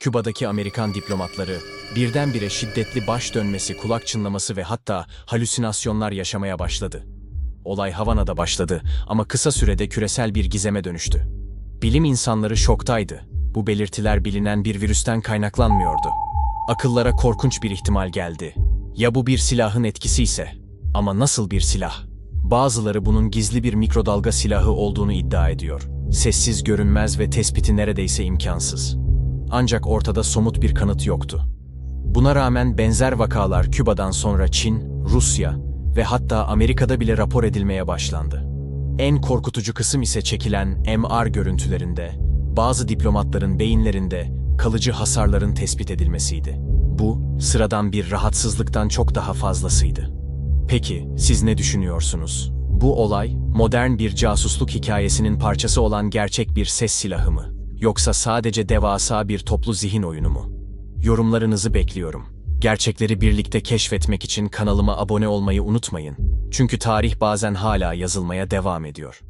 Küba'daki Amerikan diplomatları birdenbire şiddetli baş dönmesi, kulak çınlaması ve hatta halüsinasyonlar yaşamaya başladı. Olay Havana'da başladı ama kısa sürede küresel bir gizeme dönüştü. Bilim insanları şoktaydı. Bu belirtiler bilinen bir virüsten kaynaklanmıyordu. Akıllara korkunç bir ihtimal geldi. Ya bu bir silahın etkisi ise? Ama nasıl bir silah? Bazıları bunun gizli bir mikrodalga silahı olduğunu iddia ediyor. Sessiz, görünmez ve tespiti neredeyse imkansız. Ancak ortada somut bir kanıt yoktu. Buna rağmen benzer vakalar Küba'dan sonra Çin, Rusya ve hatta Amerika'da bile rapor edilmeye başlandı. En korkutucu kısım ise çekilen MR görüntülerinde bazı diplomatların beyinlerinde kalıcı hasarların tespit edilmesiydi. Bu sıradan bir rahatsızlıktan çok daha fazlasıydı. Peki siz ne düşünüyorsunuz? Bu olay modern bir casusluk hikayesinin parçası olan gerçek bir ses silahı mı? Yoksa sadece devasa bir toplu zihin oyunu mu? Yorumlarınızı bekliyorum. Gerçekleri birlikte keşfetmek için kanalıma abone olmayı unutmayın. Çünkü tarih bazen hala yazılmaya devam ediyor.